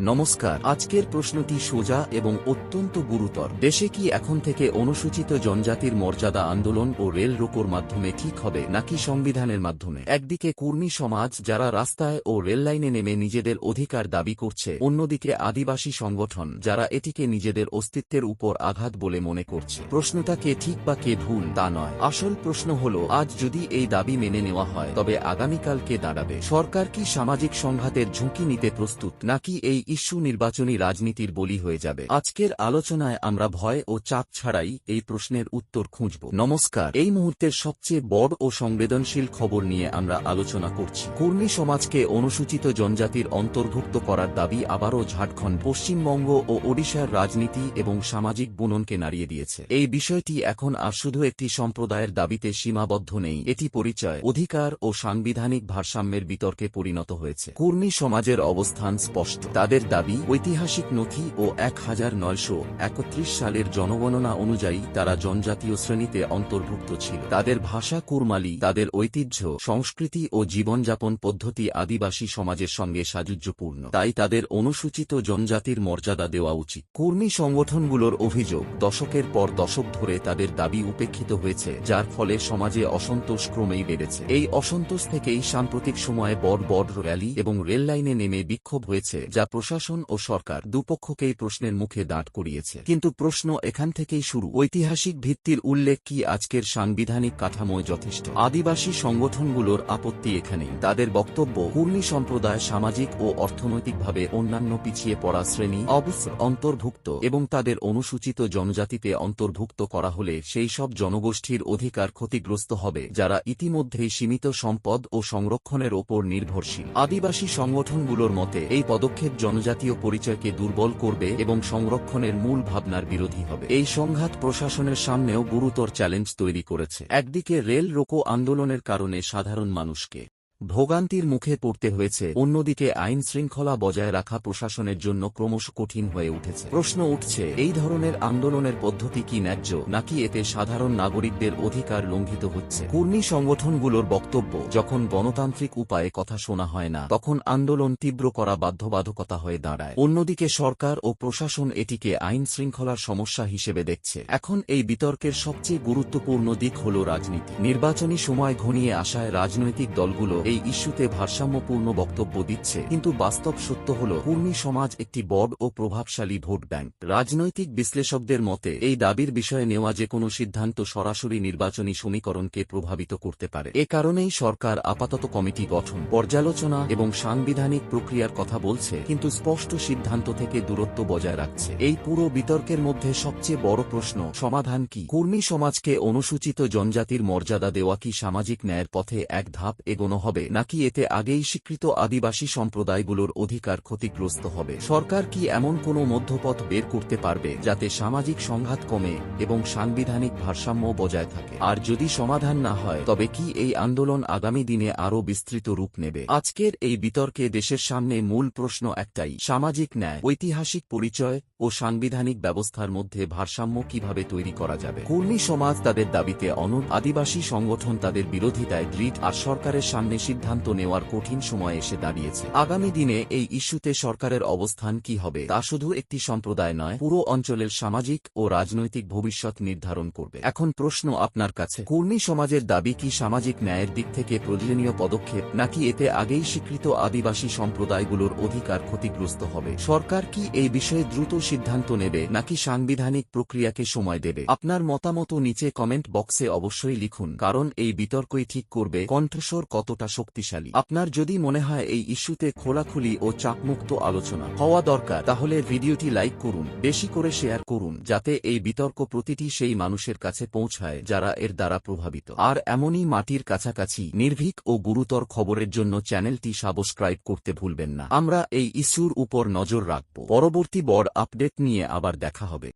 নমস্কার, আজকের প্রশ্নটি সোজা এবং অত্যন্ত গুরুতর। দেশে কি এখন থেকে অনুসূচিত জনজাতির মর্যাদা আন্দোলন ও রেল রোকোর মাধ্যমে ঠিক হবে নাকি সংবিধানের মাধ্যমে? একদিকে কর্মী সমাজ যারা রাস্তায় ও রেল লাইনে নেমে নিজেদের অধিকার দাবি করছে, অন্যদিকে আদিবাসী সংগঠন যারা এটিকে নিজেদের অস্তিত্বের উপর আঘাত বলে মনে করছে। প্রশ্নটা কে ঠিক বা কে ভুল তা নয়। আসল প্রশ্ন হল, আজ যদি এই দাবি মেনে নেওয়া হয়, তবে আগামীকাল কে দাঁড়াবে? সরকার কি সামাজিক সংঘাতের ঝুঁকি নিতে প্রস্তুত নাকি এই ইস্যু নির্বাচনী রাজনীতির বলি হয়ে যাবে। আজকের আলোচনায় আমরা ভয় ও চাপ ছাড়াই এই প্রশ্নের উত্তর খুঁজব। নমস্কার। এই মুহূর্তের সবচেয়ে বড় ও সংবেদনশীল খবর নিয়ে আমরা আলোচনা করছি। কর্মী সমাজকে অনুসূচিত জনজাতির অন্তর্ভুক্ত করার দাবি আবারও ঝাড়খণ্ড, পশ্চিমবঙ্গ ও ওড়িশার রাজনীতি এবং সামাজিক বুননকে নাড়িয়ে দিয়েছে। এই বিষয়টি এখন আর শুধু একটি সম্প্রদায়ের দাবিতে সীমাবদ্ধ নেই, এটি পরিচয়, অধিকার ও সাংবিধানিক ভারসাম্যের বিতর্কে পরিণত হয়েছে। কর্মী সমাজের অবস্থান স্পষ্ট। তাদের দাবি, ঐতিহাসিক নথি ও এক হাজার নয়শো একত্রিশ সালের জনগণনা অনুযায়ী তারা জনজাতীয় শ্রেণীতে অন্তর্ভুক্ত ছিল। তাদের ভাষা কুরমালি, তাদের ঐতিহ্য, সংস্কৃতি ও জীবনযাপন পদ্ধতি আদিবাসী সমাজের সঙ্গে সাযুজ্যপূর্ণ। তাই তাদের অনুসূচিত জনজাতির মর্যাদা দেওয়া উচিত। কর্মী সংগঠনগুলোর অভিযোগ, দশকের পর দশক ধরে তাদের দাবি উপেক্ষিত হয়েছে, যার ফলে সমাজে অসন্তোষ ক্রমেই বেড়েছে। এই অসন্তোষ থেকেই সাম্প্রতিক সময়ে বড় বড় র্যালি এবং রেল লাইনে নেমে বিক্ষোভ হয়েছে, যা প্রশাসন ও সরকার দুপক্ষকেই প্রশ্নের মুখে দাঁড় করিয়েছে। কিন্তু প্রশ্ন এখান থেকেই শুরু। ঐতিহাসিক ভিত্তির উল্লেখ কি আজকের সাংবিধানিক কাঠামোয় যথেষ্ট? আদিবাসী সংগঠনগুলোর আপত্তি এখানেই। তাদের বক্তব্য কুর্মী সম্প্রদায় সামাজিক ও অর্থনৈতিকভাবে অন্যান্য পিছিয়ে পড়া শ্রেণি অবশ্য অন্তর্ভুক্ত এবং তাদের অনুসূচিত জনজাতিতে অন্তর্ভুক্ত করা হলে সেই সব জনগোষ্ঠীর অধিকার ক্ষতিগ্রস্ত হবে, যারা ইতিমধ্যেই সীমিত সম্পদ ও সংরক্ষণের ওপর নির্ভরশীল। আদিবাসী সংগঠনগুলোর মতে, এই পদক্ষেপ জনজাতীয় পরিচয়কে দুর্বল করবে এবং সংরক্ষণের মূল ভাবনার বিরোধী হবে। এই সংঘাত প্রশাসনের সামনেও গুরুতর চ্যালেঞ্জ তৈরি করেছে। একদিকে রেল রোকো আন্দোলনের কারণে সাধারণ মানুষকে ভোগান্তির মুখে পড়তে হয়েছে। অন্যদিকে আইন শৃঙ্খলা বজায় রাখা প্রশাসনের জন্য ক্রমশ কঠিন হয়ে উঠেছে। প্রশ্ন উঠছে, এই ধরনের আন্দোলনের পদ্ধতি কি ন্যায্য, নাকি এতে সাধারণ নাগরিকদের অধিকার লঙ্ঘিত হচ্ছে? কর্মী সংগঠনগুলোর বক্তব্য, যখন গণতান্ত্রিক উপায়ে কথা শোনা হয় না, তখন আন্দোলন তীব্র করা বাধ্যবাধকতা হয়ে দাঁড়ায়। অন্যদিকে সরকার ও প্রশাসন এটিকে আইন শৃঙ্খলার সমস্যা হিসেবে দেখছে। এখন এই বিতর্কের সবচেয়ে গুরুত্বপূর্ণ দিক হল রাজনীতি। নির্বাচনী সময় ঘনিয়ে আসায় রাজনৈতিক দলগুলো এই ইস্যুতে ভারসাম্যপূর্ণ বক্তব্য দিচ্ছে। কিন্তু বাস্তব সত্য হল, কর্মী সমাজ একটি বড় ও প্রভাবশালী ভোট ব্যাংক। রাজনৈতিক বিশ্লেষকদের মতে, এই দাবির বিষয়ে নেওয়া যে কোনো সিদ্ধান্ত সরাসরি নির্বাচনী সমীকরণকে প্রভাবিত করতে পারে। এ কারণেই সরকার আপাতত কমিটি গঠন, পর্যালোচনা এবং সাংবিধানিক প্রক্রিয়ার কথা বলছে, কিন্তু স্পষ্ট সিদ্ধান্ত থেকে দূরত্ব বজায় রাখছে। এই পুরো বিতর্কের মধ্যে সবচেয়ে বড় প্রশ্ন, সমাধান কি? কর্মী সমাজকে অনুসূচিত জনজাতির মর্যাদা দেওয়া কি সামাজিক ন্যায়ের পথে এক ধাপ এগোনো হবে নাকি এতে আগেই স্বীকৃত আদিবাসী সম্প্রদায়গুলোর অধিকার ক্ষতিগ্রস্ত হবে? সরকার কি এমন কোনো মধ্যপথ বের করতে পারবে যাতে সামাজিক সংঘাত কমে এবং সাংবিধানিক ভারসাম্য বজায় থাকে? আর যদি সমাধান না হয়, তবে কি এই আন্দোলন আগামী দিনে আরও বিস্তৃত রূপ নেবে? আজকের এই বিতর্কে দেশের সামনে মূল প্রশ্ন একটাই, সামাজিক ন্যায়, ঐতিহাসিক পরিচয় ও সাংবিধানিক ব্যবস্থার মধ্যে ভারসাম্য কীভাবে তৈরি করা যাবে? কর্মী সমাজ তাদের দাবিতে অনুর আদিবাসী সংগঠন তাদের বিরোধিতায় দৃঢ়, আর সরকারের সামনে সিদ্ধান্ত নেওয়ার কঠিন সময় এসে দাঁড়িয়েছে। আগামী দিনে এই ইস্যুতে সরকারের অবস্থান কি হবে, তা শুধু একটি সম্প্রদায় নয়, পুরো অঞ্চলের সামাজিক ও রাজনৈতিক ভবিষ্যৎ নির্ধারণ করবে। এখন প্রশ্ন আপনার কাছে, কর্মী সমাজের দাবি কি সামাজিক ন্যায়ের দিক থেকে প্রয়োজনীয় পদক্ষেপ, নাকি এতে আগেই স্বীকৃত আদিবাসী সম্প্রদায়গুলোর অধিকার ক্ষতিগ্রস্ত হবে? সরকার কি এই বিষয়ে দ্রুত সিদ্ধান্ত নেবে, নাকি সাংবিধানিক প্রক্রিয়াকে সময় দেবে? আপনার মতামত নিচে কমেন্ট বক্সে অবশ্যই লিখুন, কারণ এই বিতর্কই ঠিক করবে কণ্ঠস্বর কতটা শক্তিশালী। আপনার যদি মনে হয় এই ইস্যুতে খোলাখুলি ও চাপমুক্ত আলোচনা হওয়া দরকার, তাহলে ভিডিওটি লাইক করুন, বেশি করে শেয়ার করুন, যাতে এই বিতর্ক প্রতিটি সেই মানুষের কাছে পৌঁছায় যারা এর দ্বারা প্রভাবিত। আর এমনই মাটির কাছাকাছি, নির্ভীক ও গুরুতর খবরের জন্য চ্যানেলটি সাবস্ক্রাইব করতে ভুলবেন না। আমরা এই ইস্যুর উপর নজর রাখব। পরবর্তী বড় আপডেট নিয়ে আবার দেখা হবে।